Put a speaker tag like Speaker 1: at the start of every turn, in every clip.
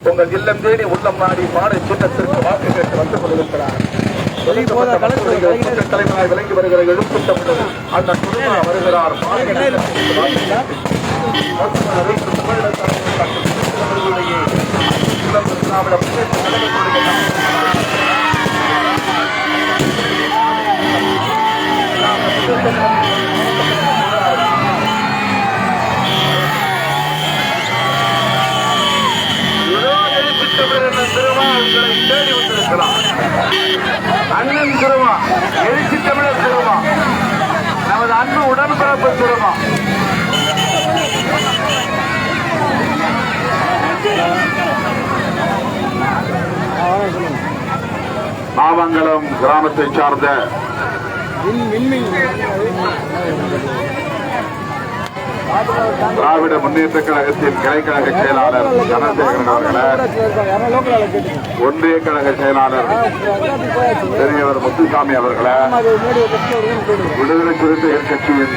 Speaker 1: உங்கள் இல்லம் தேடி உள்ளம் நாடி பாடை சின்னத்திற்கு வாக்கு கேட்டு வந்து கொண்டிருக்கிறார். தலைவராய் விளங்கி வருகிற தமிழர் அந்த குடும்பம் வருகிறார். பாடை சின்னத்திற்கு உடன்பிறப்பு திருமா மாமங்கலம் கிராமத்தை சார்ந்த திராவிட முன்னேற்ற கழகத்தின் கிளைக்கழக செயலாளர் தனசேகரன் அவர்களை ஒன்றிய கழக செயலாளர் பெரியவர் முத்துசாமி அவர்களை விடுதலை சிறுத்தைகள் கட்சியின்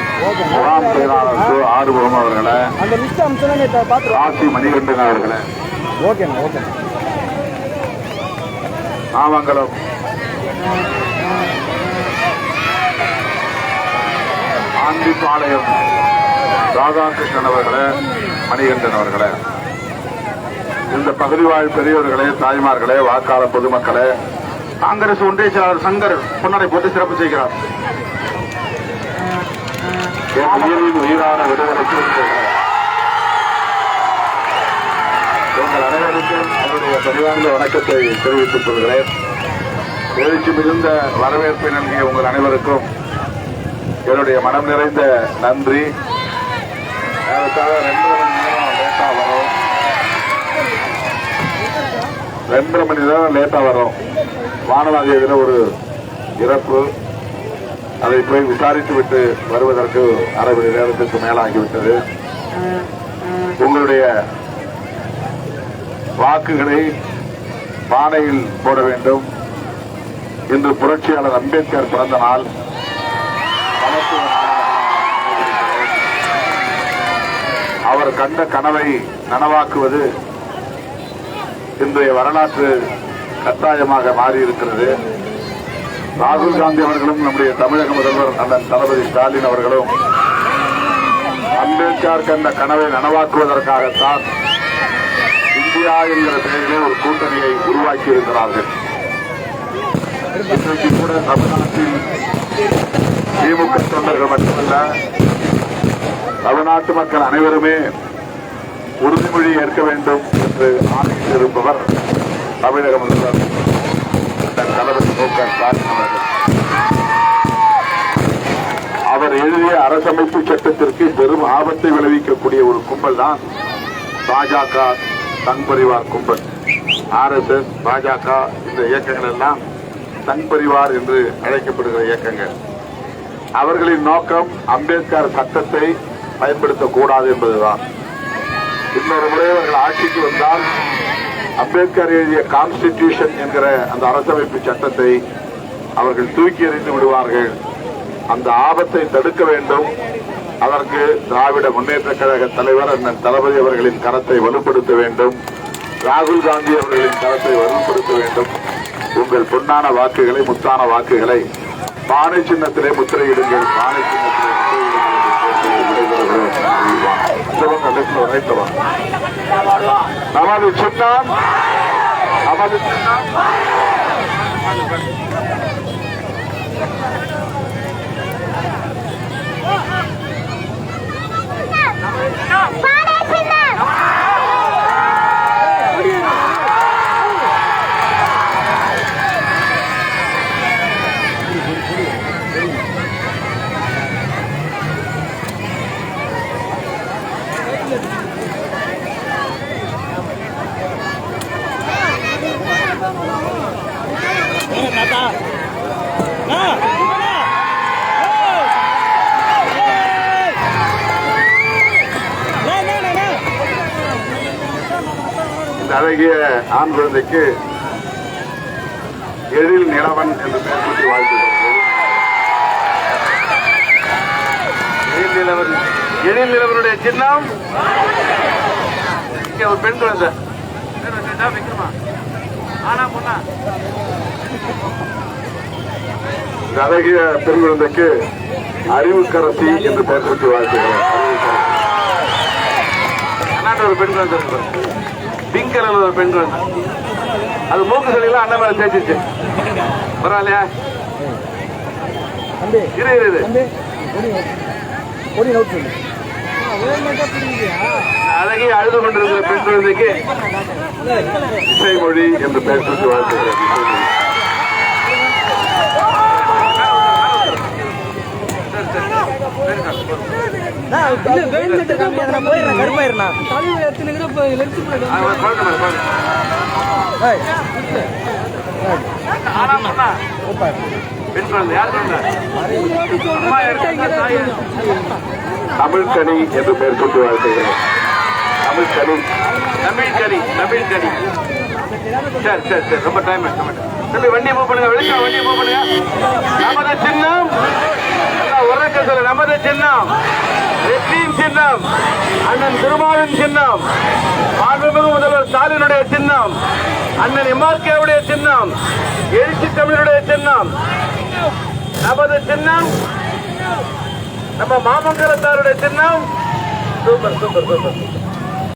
Speaker 1: முகாம் செயலாளர் சு. ஆறுமுகம் அவர்களே
Speaker 2: அந்த
Speaker 1: மணிகண்டன் அவர்களை நாமங்கலம் ஆண்டிப்பாளையம் ராதாகிருஷ்ணன் அவர்களே மணிகண்டன் அவர்களே இந்த பகுதி வாழ் பெரியவர்களே தாய்மார்களே வாக்காளர் பொதுமக்களே காங்கிரஸ் ஒன்றிய செயலாளர் சங்கர் பொன்னரை போட்டு சிறப்பு செய்கிறார். என் உயிரின் உயிரான விடுதலை உங்கள் அனைவருக்கும் என்னுடைய பரிவார்ந்த வணக்கத்தை தெரிவித்துக் கொள்கிறேன். எழுச்சி மிகுந்த வரவேற்பை நல்கிய உங்கள் அனைவருக்கும் என்னுடைய மனம் நிறைந்த நன்றி. அதுக்காக ரெண்டு மணி நேரம் லேட்டாக வரும். ரெண்டரை மணி நேரம் லேட்டாக வரும். வானவாதியத்தில் ஒரு இறப்பு. அதை போய் விசாரித்து விட்டு வருவதற்கு அரை மணி நேரத்திற்கு மேலாகிவிட்டது. உங்களுடைய வாக்குகளை பானையில் போட வேண்டும். இன்று புரட்சியாளர் அம்பேத்கர் பிறந்த நாள். அவர் கண்ட கனவை நனவாக்குவது இன்றைய வரலாற்று கட்டாயமாக மாறியிருக்கிறது. ராகுல் காந்தி அவர்களும் நம்முடைய தமிழக முதல்வர் அண்ணன் தளபதி ஸ்டாலின் அவர்களும் அம்பேத்கர் கண்ட கனவை நனவாக்குவதற்காகத்தான் இந்தியா என்கிற பெயரிலே ஒரு கூட்டணியை உருவாக்கி இருக்கிறார்கள் இன்றைக்கு கூட தமிழ்நாட்டில் திமுக தொண்டர்கள் மட்டுமல்ல தமிழ்நாட்டு மக்கள் அனைவருமே உறுதிமொழி ஏற்க வேண்டும் என்று ஆணையிட்டிருப்பவர் தமிழக முதல்வர் அண்ணன் தளபதி மு க ஸ்டாலின் அவர்கள். அவர் எழுதிய அரசமைப்பு சட்டத்திற்கு பெரும் ஆபத்தை விளைவிக்கக்கூடிய ஒரு கும்பல் தான் பாஜக சங் பரிவார் கும்பல். ஆர்எஸ்எஸ் பாஜக இந்த இயக்கங்கள் எல்லாம் சங் பரிவார் என்று அழைக்கப்படுகிற இயக்கங்கள். அவர்களின் நோக்கம் அம்பேத்கர் சட்டத்தை பயன்படுத்தக்கூடாது என்பதுதான். இன்னொரு முறை அவர்கள் ஆட்சிக்கு வந்தால் அம்பேத்கர் எழுதிய கான்ஸ்டிடியூஷன் என்கிற அந்த அரசமைப்பு சட்டத்தை அவர்கள் தூக்கி எறிந்து விடுவார்கள். அந்த ஆபத்தை தடுக்க வேண்டும். அதற்கு திராவிட முன்னேற்ற கழக தலைவர் அண்ணன் தளபதி அவர்களின் கரத்தை வலுப்படுத்த வேண்டும். ராகுல் காந்தி அவர்களின் கரத்தை வலுப்படுத்த வேண்டும். உங்கள் பொன்னான வாக்குகளை முத்தான வாக்குகளை பானை சின்னத்திலே முத்திரையிடுங்கள். பானை சின்னத்திலே முத்திரையிடுங்கள் என்று விடைபெறுகிறோம். சிவன் கடைசியில் உரைத்தவர். நமது சின்னம் நமது சின்னம் இந்த அழகிய ஆண் குழந்தைக்கு எழில் நிலவன் என்று பெயர் சூட்டி வாழ்த்துகிறேன் எழில் நிலவன் எழில் நிலவனுடைய சின்னம். இங்கே ஒரு பெண் குழந்தை.
Speaker 2: அழகிய பெண் குழந்தைக்கு அறிவுக்கரசி என்று பெயர் சூட்டி வாழ்த்துகிறேன் ஒரு பெண் குழந்தை. பிங்க் கலர்ல ஒரு பெண் குழந்தை. அது மூக்கு சளியெல்லாம் அண்ணன் மேல தேய்ச்சிச்சு பரவாயில்லையா இரு இரு
Speaker 3: சொல்லு
Speaker 2: அழகிய அழுது கொண்டிருக்கிற பெண் குழந்தைக்கு இசைமொழி என்று பெயர் சூட்டி வாழ்த்துகிறேன் பெண் குழந்தை யார் குழந்தை அம்மா தமிழ் கனி என்று பெயர் கொண்டு வாழ்த்துகிறேன். தமிழ் கனி. தமிழ் கனி தமிழ் கனி. சரி சரி சரி ரொம்ப டைம் தம்பி வண்டியை மூவ் பண்ணுங்க வெளிச்சம் வண்டியை மூவ் பண்ணுங்க. நமது சின்னம். உறக்க சொல்ல நமது சின்னம். வெற்றியின் சின்னம். அண்ணன் திருமாவின் சின்னம். மாண்புமிகு முதல்வர் ஸ்டாலினுடைய சின்னம். அண்ணன் எம்ஆர்கேவுடைய சின்னம். எழுச்சி தமிழருடைய சின்னம். நமது சின்னம். நம்ம மாமங்கலத்தாருடைய சின்னம் சூப்பர் சூப்பர் சூப்பர்.